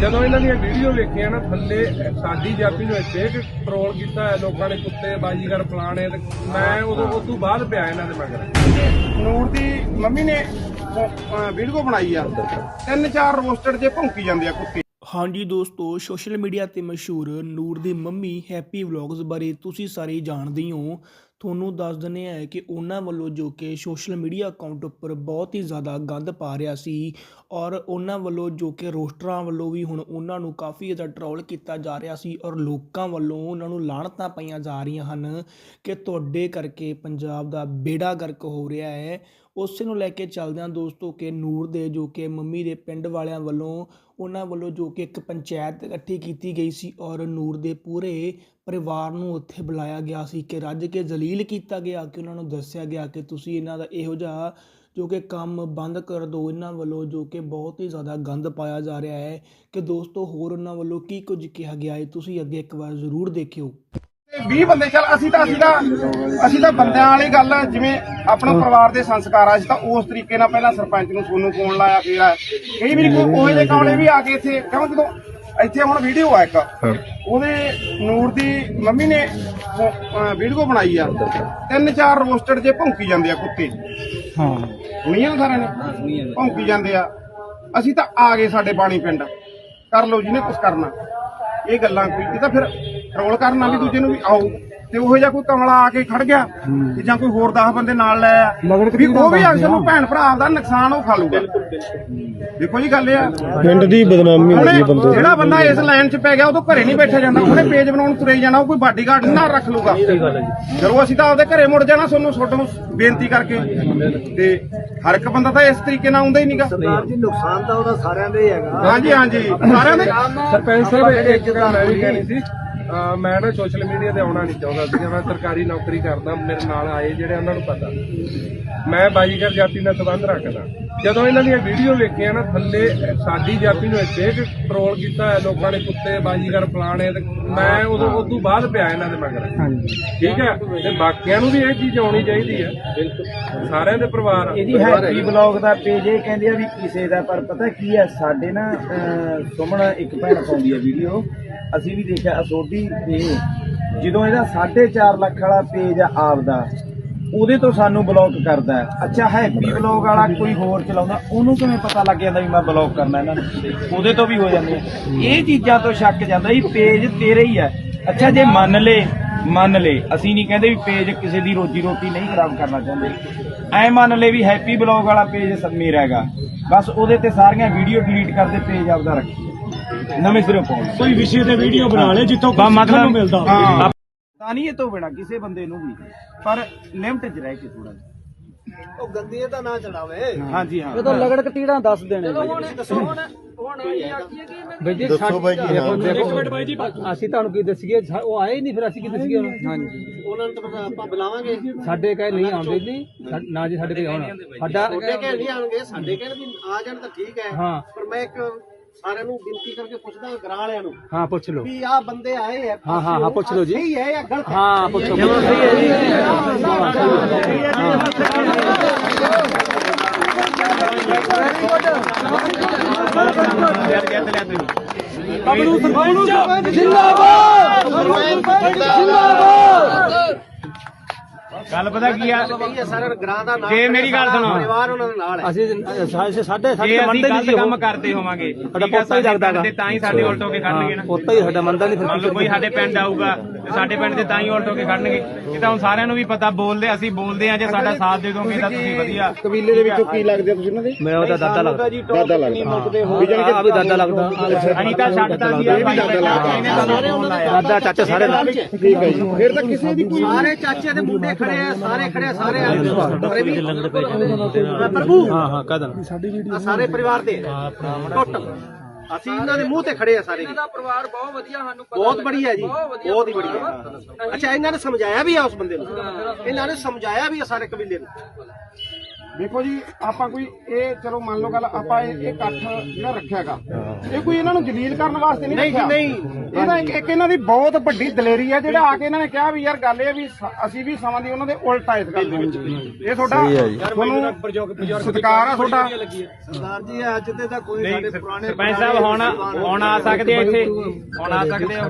ਜਦੋਂ ਇਹਨਾਂ ਦੀਆਂ ਵੀਡੀਓ ਵੇਖੀਆਂ ਨਾ, ਥੱਲੇ ਸਾਡੀ ਜਾਤੀ ਨੂੰ ਇੱਥੇ ਕਿ ਟਰੋਲ ਕੀਤਾ ਹੈ, ਲੋਕਾਂ ਨੇ ਕੁੱਤੇ, ਬਾਜੀਗਰ, ਫਲਾਣੇ ਤੇ ਮੈਂ ਉਦੋਂ, ਉਸ ਤੋਂ ਬਾਅਦ ਪਿਆ ਇਹਨਾਂ ਦੇ ਮਗਰ। ਨੂਰ ਦੀ ਮੰਮੀ ਨੇ ਵੀਡੀਓ ਬਣਾਈ ਆ। ਤਿੰਨ ਚਾਰ ਰੋਸਟਡ ਜੇ ਭੌਂਕੀ ਜਾਂਦੇ ਆ ਕੁੱਤੇ। ਹਾਂਜੀ ਦੋਸਤੋ ਸੋਸ਼ਲ ਮੀਡੀਆ ਤੇ ਮਸ਼ਹੂਰ ਨੂਰ ਦੀ ਮੰਮੀ ਹੈਪੀ ਵਲੌਗਸ ਬਾਰੇ ਤੁਸੀਂ ਸਾਰੇ ਜਾਣਦੇ ਹੋ ਤੁਹਾਨੂੰ ਦੱਸ ਦਿੰਦੇ ਆ ਕਿ ਉਹਨਾਂ ਵੱਲੋਂ ਜੋ ਕਿ ਸੋਸ਼ਲ ਮੀਡੀਆ ਅਕਾਊਂਟ ਉੱਪਰ ਬਹੁਤ ਹੀ ਜ਼ਿਆਦਾ ਗੰਦ ਪਾ ਰਿਹਾ ਸੀ ਔਰ ਉਹਨਾਂ ਵੱਲੋਂ ਜੋ ਕਿ ਰੋਸਟਰਾਂ ਵੱਲੋਂ ਵੀ ਹੁਣ ਉਹਨਾਂ ਨੂੰ ਕਾਫੀ ਜ਼ਿਆਦਾ ਟਰੋਲ ਕੀਤਾ ਜਾ ਰਿਹਾ ਸੀ ਔਰ ਲੋਕਾਂ ਵੱਲੋਂ ਉਹਨਾਂ ਨੂੰ ਲਾਣਤਾਂ ਪਾਈਆਂ ਜਾ ਰਹੀਆਂ ਹਨ ਕਿ ਤੁਹਾਡੇ ਕਰਕੇ ਪੰਜਾਬ ਦਾ ਬੇੜਾ ਗਰਕ ਹੋ ਰਿਹਾ ਹੈ। ਉਸੇ ਨੂੰ ਲੈ ਕੇ ਚੱਲਦੇ ਹਾਂ ਦੋਸਤੋ ਕਿ ਨੂਰ ਦੇ ਜੋ ਕਿ ਮੰਮੀ ਦੇ ਪਿੰਡ ਵਾਲਿਆਂ ਵੱਲੋਂ ਉਹਨਾਂ ਵੱਲੋਂ ਜੋ ਕਿ ਇੱਕ ਪੰਚਾਇਤ ਇਕੱਠੀ ਕੀਤੀ ਗਈ ਸੀ ਔਰ ਨੂਰ ਦੇ ਪੂਰੇ ਪਰਿਵਾਰ ਨੂੰ ਉੱਥੇ ਬੁਲਾਇਆ ਗਿਆ ਸੀ ਕਿ ਰੱਜ ਕੇ ਜਲੀਲ ਕੀਤਾ ਗਿਆ, ਕਿ ਉਹਨਾਂ ਨੂੰ ਦੱਸਿਆ ਗਿਆ ਕਿ ਤੁਸੀਂ ਇਹਨਾਂ ਦਾ ਇਹੋ ਜਿਹਾ ਜੋ ਕਿ ਕੰਮ ਬੰਦ ਕਰ ਦਿਓ, ਇਹਨਾਂ ਵੱਲੋਂ ਜੋ ਕਿ ਬਹੁਤ ਹੀ ਜ਼ਿਆਦਾ ਗੰਦ ਪਾਇਆ ਜਾ ਰਿਹਾ ਹੈ। ਕਿ ਦੋਸਤੋ, ਹੋਰ ਉਹਨਾਂ ਵੱਲੋਂ ਕੀ ਕੁਝ ਕਿਹਾ ਗਿਆ ਹੈ, ਤੁਸੀਂ ਅੱਗੇ ਇੱਕ ਵਾਰ ਜ਼ਰੂਰ ਦੇਖਿਓ। 20 ਬੰਦੇ ਚੱਲ ਅਸੀਂ ਤਾਂ ਅਸੀਂ ਤਾਂ ਅਸੀਂ ਤਾਂ ਬੰਦਿਆਂ ਵਾਲੀ ਗੱਲ ਆ, ਜਿਵੇਂ ਆਪਣਾ ਪਰਿਵਾਰ ਦੇ ਸੰਸਕਾਰ ਆ ਅਸੀਂ ਤਾਂ ਉਸ ਤਰੀਕੇ ਨਾਲ ਪਹਿਲਾਂ ਸਰਪੰਚ ਨੂੰ ਸੋਨੂੰ ਫੋਨ ਲਾਇਆ ਫੇਰ ਆ ਕਈ ਵਾਰੀ ਕੋਈ ਉਹੋ ਜਿਹੇ ਕਾਮਲੇ ਵੀ ਆ ਕੇ ਇੱਥੇ ਕਿਉਂ ਜਦੋਂ ਇੱਥੇ ਹੁਣ ਵੀਡੀਓ ਆ ਇੱਕ। ਉਹਦੇ ਨੂਰ ਦੀ ਮੰਮੀ ਨੇ ਵੀਡੀਓ ਬਣਾਈ ਆ। ਤਿੰਨ ਚਾਰ ਰੋਸਟਡ ਜੇ ਭੌਂਕੀ ਜਾਂਦੇ ਆ ਕੁੱਤੇ। ਹਾਂ। ਸੁਣੀਆਂ ਸਾਰਿਆਂ ਨੇ? ਭੌਂਕੀ ਜਾਂਦੇ ਆ। ਅਸੀਂ ਤਾਂ ਆ ਗਏ ਸਾਡੇ ਬਾਣੀ ਪਿੰਡ। ਕਰ ਲਓ ਜਿਹਨੇ ਕੁਝ ਕਰਨਾ। ਇਹ ਗੱਲਾਂ ਕੋਈ ਇਹ ਤਾਂ ਫਿਰ ਰੋਲ ਕਰਨਾ ਵੀ ਦੂਜੇ ਨੂੰ ਵੀ ਆਓ। ਤੇ ਉਹੋ ਜਿਹਾ ਕੋਈ ਕਮਲਾ ਆ ਕੇ ਖੜ ਗਿਆ ਤੇ ਜਾਂ ਕੋਈ ਹੋਰ 10 ਬੰਦੇ ਨਾਲ ਲੈ ਆ ਵੀ ਉਹ ਵੀ ਅਕਸਰ ਨੂੰ ਭੈਣ ਭਰਾ ਦਾ ਨੁਕਸਾਨ ਉਹ ਖਾ ਲੂਗਾ। ਦੇਖੋ ਜੀ ਗੱਲ ਇਹ ਆ। ਪਿੰਡ ਦੀ ਬਦਨਾਮੀ ਹੈ ਉਹਨੇ ਜਿਹੜਾ ਬੰਦਾ ਇਸ ਲਾਈਨ 'ਚ ਪੈ ਗਿਆ ਉਹ ਤੋਂ ਘਰੇ ਨਹੀਂ ਬੈਠਾ ਜਾਂਦਾ। ਉਹਨੇ ਪੇਜ ਬਣਾਉਣ ਤੁਰੇ ਜਾਣਾ ਉਹ ਕੋਈ ਬਾਡੀਗਾਰਡ ਨਾ ਰੱਖ ਲੂਗਾ। ਚਲੋ ਅਸੀਂ ਤਾਂ ਆਪਦੇ ਘਰੇ ਮੁੜ ਜਾਣਾ ਤੁਹਾਨੂੰ ਤੁਹਾਨੂੰ ਬੇਨਤੀ ਕਰਕੇ। ਤੇ ਹਰ ਇੱਕ ਬੰਦਾ ਤਾਂ ਇਸ ਤਰੀਕੇ ਨਾਲ ਆਉਂਦਾ ਹੀ ਨਹੀਂਗਾ ਸਰਦਾਰ ਜੀ ਨੁਕਸਾਨ ਤਾਂ ਉਹਦਾ ਸਾਰਿਆਂ ਦਾ ਹੀ ਹੈਗਾ। ਹਾਂਜੀ ਹਾਂਜੀ। ਸਾਰਿਆਂ ਦੇ ਸਰਪੰਚ ਸਾਹਿਬ ਇੱਕ ਗੱਲ ਮੈਂ ਵੀ ਕਹਿਣੀ ਸੀ। ਮੈਂ ਨਾ ਸੋਸ਼ਲ ਮੀਡੀਆ ਤੇ ਆਉਣਾ ਨਹੀਂ ਚਾਹੁੰਦਾ ਸੀ ਮੈਂ ਸਰਕਾਰੀ ਨੌਕਰੀ ਕਰਦਾ ਮੇਰੇ ਨਾਲ ਆਏ ਜਿਹੜੇ ਉਹਨਾਂ ਨੂੰ ਪਤਾ। ਮੈਂ ਬਾਜੀਗਰ ਜਾਤੀ ਨਾਲ ਸੰਬੰਧ ਰੱਖਦਾ। ਜਦੋਂ ਇਹਨਾਂ ਦੀਆਂ ਵੀਡੀਓ ਵੇਖੀਆਂ ਨਾ ਥੱਲੇ ਸਾਡੀ ਜਾਤੀ ਨੂੰ ਇੱਥੇ ਟਰੋਲ ਕੀਤਾ ਹੈ ਲੋਕਾਂ ਨੇ ਕੁੱਤੇ ਬਾਜੀਗਰ ਫਲਾਣੇ ਤੇ ਮੈਂ ਉਦੋਂ ਉਸ ਤੋਂ ਬਾਅਦ ਪਿਆ ਇਹਨਾਂ ਦੇ ਮਗਰ। ਠੀਕ ਹੈ? ਤੇ ਬਾਕੀਆਂ ਨੂੰ ਵੀ ਇਹ ਚੀਜ਼ ਆਉਣੀ ਚਾਹੀਦੀ ਹੈ। ਬਿਲਕੁਲ। ਸਾਰਿਆਂ ਦੇ ਪਰਿਵਾਰ ਇਹਦੀ ਹੈਪੀ ਬਲੌਗ ਦਾ ਪੇਜ ਇਹ ਕਹਿੰਦੇ ਆ ਵੀ ਕਿਸੇ ਦਾ ਪਰ ਪਤਾ ਕੀ ਹੈ ਸਾਡੇ ਨਾ ਸੁਮਨ ਇੱਕ ਭੈਣ ਪਾਉਂਦੀ ਹੈ ਵੀਡੀਓ ਅਸੀਂ ਵੀ ਦੇਖਿਆ ਅਸੋਡੀ ਤੇ ਜਦੋਂ ਇਹਦਾ 4.5 ਲੱਖ ਵਾਲਾ ਪੇਜ ਆ ਆਪਦਾ, ਉਹਦੇ ਤੋਂ ਸਾਨੂੰ ਬਲੌਕ ਕਰਦਾ ਅੱਛਾ ਹੈਪੀ ਬਲੌਗ ਵਾਲਾ ਕੋਈ ਹੋਰ ਚਲਾਉਂਦਾ, ਉਹਨੂੰ ਕਿਵੇਂ ਪਤਾ ਲੱਗ ਜਾਂਦਾ ਵੀ ਮੈਂ ਬਲੌਕ ਕਰਨਾ ਇਹਨਾਂ ਨੂੰ? ਉਹਦੇ ਤੋਂ ਵੀ ਹੋ ਜਾਂਦੇ ਇਹ ਚੀਜ਼ਾਂ ਤੋਂ ਸ਼ੱਕ ਜਾਂਦਾ ਵੀ ਪੇਜ ਤੇਰੇ ਹੀ ਹੈ। ਅੱਛਾ, ਜੇ ਮੰਨ ਲੇ ਮੰਨ ਲੇ, ਅਸੀਂ ਨਹੀਂ ਕਹਿੰਦੇ ਵੀ ਪੇਜ ਕਿਸੇ ਦੀ ਰੋਜੀ ਰੋਟੀ ਨਹੀਂ ਖਰਾਬ ਕਰਨਾ ਚਾਹੁੰਦੇ। ਐ ਮੰਨ ਲੈ ਵੀ ਹੈਪੀ ਬਲੌਗ ਵਾਲਾ ਪੇਜ ਸ- ਮੇਰਾ ਹੈਗਾ। ਬਸ ਉਹਦੇ ਤੇ ਸਾਰੀਆਂ ਵੀਡੀਓ ਡਿਲੀਟ ਕਰਦੇ, ਪੇਜ ਆਪਦਾ ਰੱਖੀ। ਨਵੇਂ ਸਿਰੋਂ ਪਾਉਣਾ ਕੋਈ ਵਿਸ਼ੇ ਤੇ ਵੀਡੀਓ ਬਣਾ ਲੈ ਜਿੱਥੋਂ ਸਿੱਖਣ ਨੂੰ ਮਿਲਦਾ। ਹਾਂ। ਤਾਂ ਨਹੀਂ ਇਹ ਤੋਂ ਬਿਨਾ ਕਿਸੇ ਬੰਦੇ ਨੂੰ ਵੀ। ਪਰ ਲਿਮਟ 'ਚ ਰਹਿ ਕੇ ਥੋੜਾ ਉਹ ਗੰਦੀ ਤਾਂ ਨਾ ਚੜਾਵੇ। ਹਾਂਜੀ ਹਾਂ। ਜਦੋਂ ਲਗੜ ਕਤੀੜਾਂ ਦੱਸ ਦੇਣੇ ਬਈ। ਜੀ ਦੱਸੋ ਬਾਈ ਜੀ ਅਸੀਂ ਤੁਹਾਨੂੰ ਕੀ ਦੱਸੀਏ ਉਹ ਆਏ ਹੀ ਨਹੀਂ ਫਿਰ ਅਸੀਂ ਕੀ ਦੱਸੀਏ ਉਹਨੂੰ ਹਾਂਜੀ। ਉਹਨਾਂ ਨੂੰ ਤਾਂ ਆਪਾਂ ਬੁਲਾਵਾਂਗੇ। ਸਾਡੇ ਕਹੇ ਨਹੀਂ ਆਉਂਦੇ ਜੀ। ਨਾ ਜੀ ਸਾਡੇ ਕੋਲ ਆਉਣਾ। ਸਾਡਾ ਤੁਹਾਡੇ ਕਹਿ ਨਹੀਂ ਆਣਗੇ ਸਾਡੇ ਕਹਿਣ ਵੀ ਆ ਜਾਣ ਤਾਂ ਠੀਕ ਹੈ। ਹਾਂ। ਪਰ ਮੈਂ ਇੱਕ ਸਾਰਿਆਂ ਨੂੰ ਬੇਨਤੀ ਕਰਕੇ ਪੁੱਛਦਾ ਗਰਾਂ ਵਾਲਿਆਂ ਨੂੰ। ਹਾਂ ਪੁੱਛ ਲਓ। ਵੀ ਆਹ ਬੰਦੇ ਆਏ ਆ ਹਾਂ, ਹਾਂ, ਹਾਂ, ਪੁੱਛ ਲਓ ਜੀ। ਸਹੀ ਹੈ ਜਾਂ ਗਲਤ ਹੈ? ਹਾਂ ਪੁੱਛੋ ਸਹੀ ਹੈ ਜੀ। ਗੱਲ ਪਤਾ ਕੀ ਆ? ਗਰਾਂ ਦਾ ਜੇ ਮੇਰੀ ਗੱਲ ਸੁਣੋ। ਪਰਿਵਾਰ ਉਹਨਾਂ ਦੇ ਨਾਲ ਹੈ। ਅਸੀਂ ਸਾਡੇ ਸਾਡੇ ਜੇ ਸਾਡੇ ਅਸੀਂ ਮੰਨਦੇ ਗਲਤ ਨਹੀਂ ਕੰਮ ਕਰਦੇ ਹੋਵਾਂਗੇ ਸਾਡਾ ਠੀਕ ਆ, ਪੋਤਾ ਹੀ ਸਾਡੇ ਲੱਗਦਾ ਪਿੰਡ ਦੇ ਤਾਂ ਹੀ ਸਾਡੇ ਉਲਟ ਹੋ ਕੇ ਖੜਨਗੇ ਨਾ। ਪੋਤਾ ਹੀ ਸਾਡਾ ਮੰਨਦਾ ਨਹੀਂ ਫਿਰ ਮੰਨ ਲਓ ਕੋਈ ਸਾਡੇ ਪਿੰਡ ਆਊਗਾ ਤੇ ਸਾਡੇ ਪਿੰਡ ਦੇ ਤਾਂ ਹੀ ਉਲਟ ਹੋ ਕੇ ਖੜਨਗੇ। ਇਹ ਤਾਂ ਹੁਣ ਸਾਰਿਆਂ ਨੂੰ ਵੀ ਪਤਾ ਬੋਲਦੇ ਅਸੀਂ ਬੋਲਦੇ ਆ ਜੇ ਸਾਡਾ ਸਾਥ ਦੇ ਦੋਗੇ ਤਾਂ ਤੁਸੀਂ ਵਧੀਆ। ਕਬੀਲੇ ਦੇ ਵਿੱਚੋਂ ਕੀ ਲੱਗਦੇ ਆ ਤੁਸੀਂ ਉਹਨਾਂ ਦੇ? ਮੇਰਾ ਉਹਦਾ ਦਾਦਾ ਲੱਗਦਾ। ਦਾਦਾ ਲੱਗਦਾ। ਵੀ ਜਾਨ ਕੇ ਵੀ ਦਾਦਾ ਲੱਗਦਾ। ਅਸੀਂ ਤਾਂ ਛੱਡਤਾ ਸੀ ਆ ਦਾਦਾ ਚਾਚਾ ਸਾਰੇ ਠੀਕ ਹੈ ਜੀ। ਫਿਰ ਤਾਂ ਕਿਸੇ ਦੀ ਕੋਈ ਸਾਰੇ ਚਾਚੇ ਦੇ ਮੁੰਡੇ ਖੜੇ ਆ ਸਾਰੇ ਖੜੇ ਆ ਸਾਰੇ ਆ ਸਾਰੇ ਵੀ ਪ੍ਰਭੂ। ਹਾਂ ਹਾਂ ਕਦਨ ਆ ਸਾਰੇ ਪਰਿਵਾਰ ਦੇ। ਟੋਟਲ। ਅਸੀਂ ਇਹਨਾਂ ਦੇ ਮੂੰਹ ਤੇ ਖੜੇ ਆ ਸਾਰੇ ਇਹਨਾਂ ਦਾ ਪਰਿਵਾਰ ਬਹੁਤ ਵਧੀਆ ਸਾਨੂੰ ਬਹੁਤ ਬੜੀਆ ਜੀ ਬਹੁਤ ਹੀ ਬੜੀਆ ਅੱਛਾ ਇਹਨਾਂ ਨੇ ਸਮਝਾਇਆ ਵੀ ਆ ਉਸ ਬੰਦੇ ਨੂੰ? ਇਹਨਾਂ ਨੇ ਸਮਝਾਇਆ ਵੀ ਆ ਸਾਰੇ ਕਬੀਲੇ ਨੂੰ? ਦੇਖੋ ਜੀ ਆਪਾਂ ਕੋਈ ਇਹ ਚਲੋ ਮੰਨ ਲਓ ਗੱਲ ਆਪਾਂ ਇਹ ਇਹ ਇਕੱਠ ਜਿਹੜਾ ਰੱਖਿਆਗਾ। ਇਹ ਕੋਈ ਇਹਨਾਂ ਨੂੰ ਜਲੀਲ ਕਰਨ ਵਾਸਤੇ ਨਹੀਂ ਰੱਖਿਆ। ਨਹੀਂ। ਇਹਦਾ ਇੱਕ ਇੱਕ ਇਹਨਾਂ ਦੀ ਬਹੁਤ ਵੱਡੀ ਦਲੇਰੀ ਹੈ ਜਿਹੜਾ ਆ ਕੇ ਇਹਨਾਂ ਨੇ ਕਿਹਾ ਵੀ ਯਾਰ ਗੱਲ ਇਹ ਵੀ ਸ- ਅਸੀਂ ਵੀ ਸਮਾਂ ਦੀ ਉਹਨਾਂ ਦੇ ਉਲਟ ਇਸ ਗੱਲ ਦੇ ਵਿੱਚ ਇਹ ਤੁਹਾਡਾ ਤੁਹਾਨੂੰ ਸਤਿਕਾਰ ਆ ਤੁਹਾਡਾ। ਸਰਦਾਰ ਜੀ ਅੱਜ ਤੇ ਤਾਂ ਕੋਈ ਸਾਡੇ ਪੁਰਾਣੇ ਸਰਪੰਚ ਸਾਹਿਬ ਹੁਣ ਹੁਣ ਆ ਸਕਦੇ ਆ ਇੱਥੇ। ਹੁਣ ਆ ਸਕਦੇ ਆ।